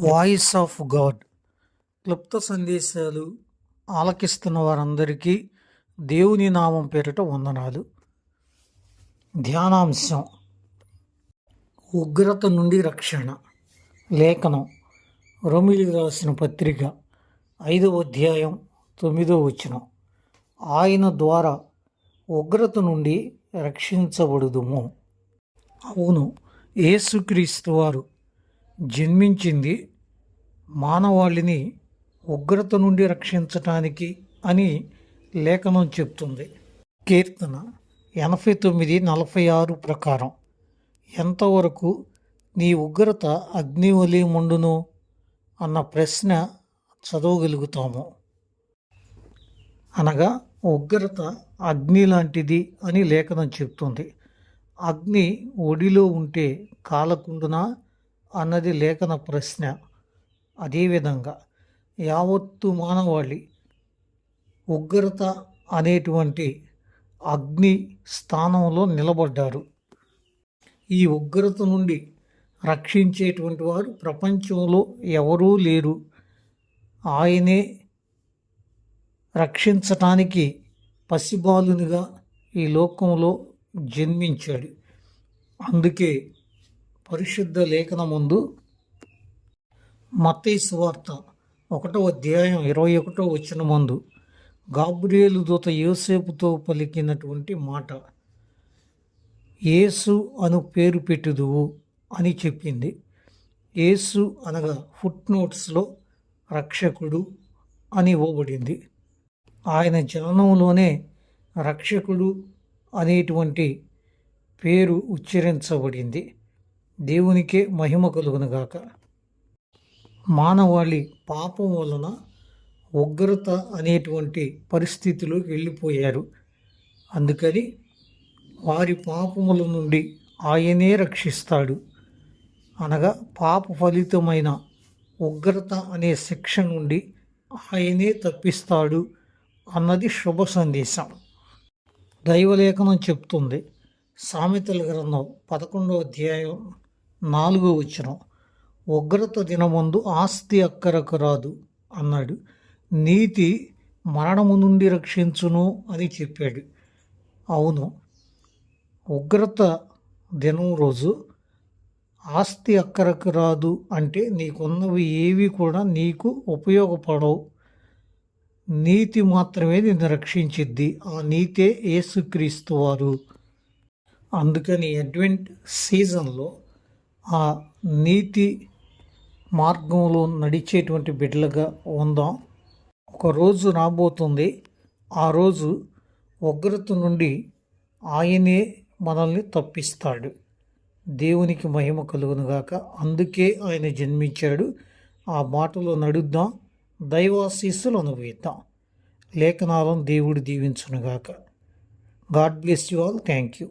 Voice of God. క్లుప్త సందేశాలు ఆలకిస్తున్న వారందరికీ దేవుని నామం పేరిట వందనాలు. ధ్యానాంశం ఉగ్రత నుండి రక్షణ. లేఖనం రొమిలి రాసిన పత్రిక ఐదవ అధ్యాయం తొమ్మిదో వచనం. ఆయన ద్వారా ఉగ్రత నుండి రక్షించబడుదుము. అవును యేసుక్రీస్తు వారు జన్మించింది మానవాళిని ఉగ్రత నుండి రక్షించటానికి అని లేఖనం చెప్తుంది. కీర్తన ఎనభై తొమ్మిది నలభై ఆరు ప్రకారం ఎంతవరకు నీ ఉగ్రత అగ్ని వలి ముండును అన్న ప్రశ్న చదవగలుగుతాము. అనగా ఉగ్రత అగ్ని లాంటిది అని లేఖనం చెప్తుంది. అగ్ని ఒడిలో ఉంటే కాలకుండునా అన్నది లేఖన ప్రశ్న. అదేవిధంగా యావత్తు మానవాళి ఉగ్రత అనేటువంటి అగ్ని స్థానంలో నిలబడ్డారు. ఈ ఉగ్రత నుండి రక్షించేటువంటి వారు ప్రపంచంలో ఎవరూ లేరు. ఆయనే రక్షించటానికి పసిబాలునిగా ఈ లోకంలో జన్మించాడు. అందుకే పరిశుద్ధ లేఖన ముందు మత్తయి వార్త ఒకటో అధ్యాయం ఇరవై ఒకటో వచ్చిన ముందు గాబ్రియేలు దూత యోసేపుతో పలికినటువంటి మాట యేసు అను పేరు పెట్టుదువు అని చెప్పింది. యేసు అనగా ఫుట్ నోట్స్లో రక్షకుడు అని ఇవ్వబడింది. ఆయన జననంలోనే రక్షకుడు అనేటువంటి పేరు ఉచ్చరించబడింది. దేవునికే మహిమ కలుగునుగాక మానవాళి పాపం వలన ఉగ్రత అనేటువంటి పరిస్థితిలోకి వెళ్ళిపోయారు. అందుకని వారి పాపముల నుండి ఆయనే రక్షిస్తాడు. అనగా పాప ఫలితమైన ఉగ్రత అనే శిక్ష నుండి ఆయనే తప్పిస్తాడు అన్నది శుభ సందేశం. దైవలేఖనం చెప్తుంది. సామెతల గ్రంథం పదకొండో అధ్యాయం నాలుగో వచ్చిన ఉగ్రత దినమందు ఆస్తి అక్కరకు రాదు అన్నాడు. నీతి మరణము నుండి రక్షించును అని చెప్పాడు. అవును ఉగ్రత దినం రోజు ఆస్తి అక్కరకు రాదు అంటే నీకున్నవి ఏవి కూడా నీకు ఉపయోగపడవు. నీతి మాత్రమే నిన్ను రక్షించిద్ది. ఆ నీతే యేసుక్రీస్తు వారు. అందుకని అడ్వెంట్ సీజన్లో ఆ నీతి మార్గంలో నడిచేటువంటి బిడ్డలుగా ఉందాం. ఒక రోజు రాబోతుంది. ఆ రోజు ఉగ్రత నుండి ఆయనే మనల్ని తప్పిస్తాడు. దేవునికి మహిమ కలుగునుగాక అందుకే ఆయన జన్మించాడు. ఆ మాటలో నడుద్దాం. దైవాశీస్సులు అనుభవిద్దాం. లేఖనాలను దేవుడు దీవించునుగాక God bless you all. Thank you